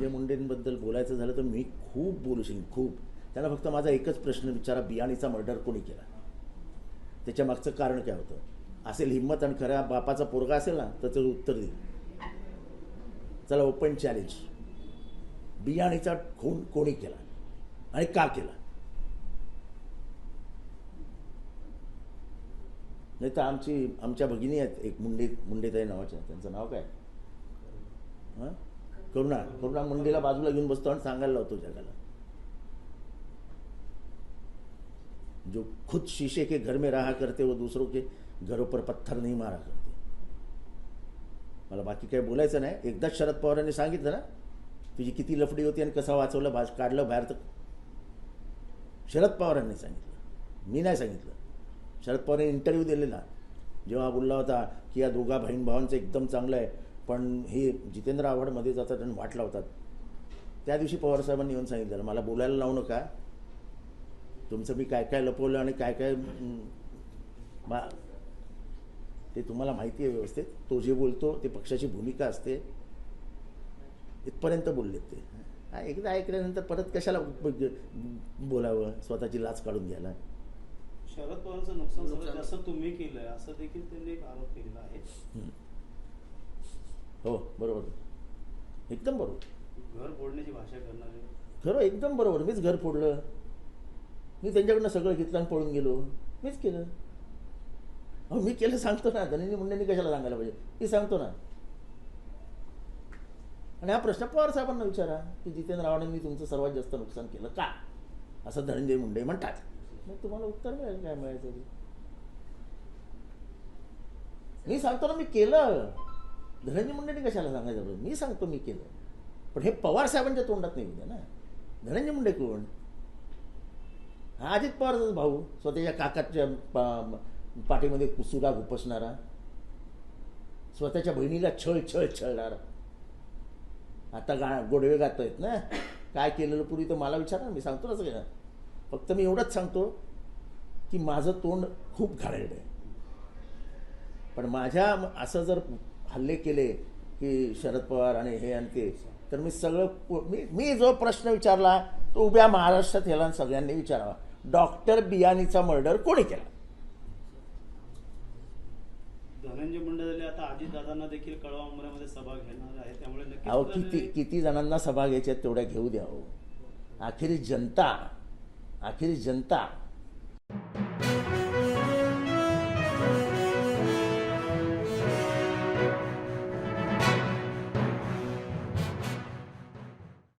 धनंजय मुंडेंबद्दल बोलायचं झालं तर मी खूप बोलू शकेन खूप. त्यांना फक्त माझा एकच प्रश्न विचारा बियाणीचा मर्डर कोणी केला? त्याच्या मागचं कारण काय होतं? असेल हिंमत आणि खऱ्या बापाचा पोरगा असेल ना तर त्याचं उत्तर देईल चला ओपन चॅलेंज बियाणीचा खून कोणी केला? आणि का केला? नाही तर आमची आमच्या भगिनी आहेत एक मुंडे मुंडेताई नावाच्या. त्यांचं नाव काय? हां? करुणा करुणा मुंडेला बाजूला घेऊन बसतो आणि सांगायला लावतो जगाला. जो खुद शीशे के घर में रहा करते व दूसरों के घरों पर पत्थर नाही मारा करते. मला बाकी काही बोलायचं नाही. एकदाच शरद पवारांनी सांगितलं ना तुझी किती लफडी होती आणि कसा वाचवलं भाज काढलं बाहेर तर. शरद पवारांनी सांगितलं. मी नाही सांगितलं. शरद पवारांनी इंटरव्ह्यू दिलेला. जेव्हा बोलला होता की या दोघा बहीण भावांचं एकदम चांगलं आहे. पण हे जितेंद्र आव्हाडमध्ये जातात आणि वाट लावतात. त्या दिवशी पवारसाहेबांनी येऊन सांगितलं मला बोलायला लावू नका. तुमचं मी काय काय लपवलं आणि काय काय मा ते तुम्हाला माहिती आहे व्यवस्थित. तो जे बोलतो ते पक्षाची भूमिका असते. इथपर्यंत बोललेत ते. एकदा ऐकल्यानंतर परत कशाला बोलावं? स्वतःची लाच काढून घ्यायला. शरद पवारांचं नुकसान जास्त तुम्ही केलंय असं देखील त्यांनी एक आरोप केलेला आहे. हं. बरोबर. एकदम बरोबर. घर फोडण्याची भाषा करणारे. खरं एकदम बरोबर. मीच घर फोडलं. मी त्यांच्याकडनं सगळं घेतलं आणि पळून गेलो. मीच केलं. अहो मी केलं सांगतो ना. धनंजय मुंडेंनी कशाला सांगायला पाहिजे? मी सांगतो ना. आणि हा प्रश्न पवार साहेबांना विचारा की जितेंद्र आव्हाडांनी तुमचं सर्वात जास्त नुकसान केलं का? असं धनंजय मुंडे म्हणतात. मग तुम्हाला उत्तर मिळेल काय मिळायचं मी सांगतो ना मी केलं. धनंजय मुंडेंनी कशाला सांगायचं? मी सांगतो मी केलं. पण हे पवार साहेबांच्या तोंडात नाही उद्या ना. धनंजय मुंडे कोण? हा अजित पवारचाच भाऊ स्वतःच्या काकाच्या पा- पाठीमध्ये कुसुरा घुपसणारा स्वतःच्या बहिणीला छळ छळ छळणारा. आता गा गोडवे गात आहेत ना. काय केलेलं पूर्वी तर मला विचारा मी सांगतो ना सगळं फक्त मी एवढंच सांगतो की माझं तोंड खूप घाळेल आहे. पण माझ्या असं जर हल्ले केले की शरद पवार आणि हे आणि ते तर मी सगळं मी मी जो प्रश्न विचारला तो उभ्या महाराष्ट्रात ह्याला सगळ्यांनी विचारावा. डॉक्टर बियानीचा मर्डर कोणी केला? धनंजय मुंडे झाले आता अजितदादांना देखील कळवा उमऱ्यामध्ये सभा घेणार आहे त्यामुळे अहो किती किती जणांना सभा घ्यायच्या तेवढ्या घेऊ द्या हो आखिरी जनता आखिरी जनता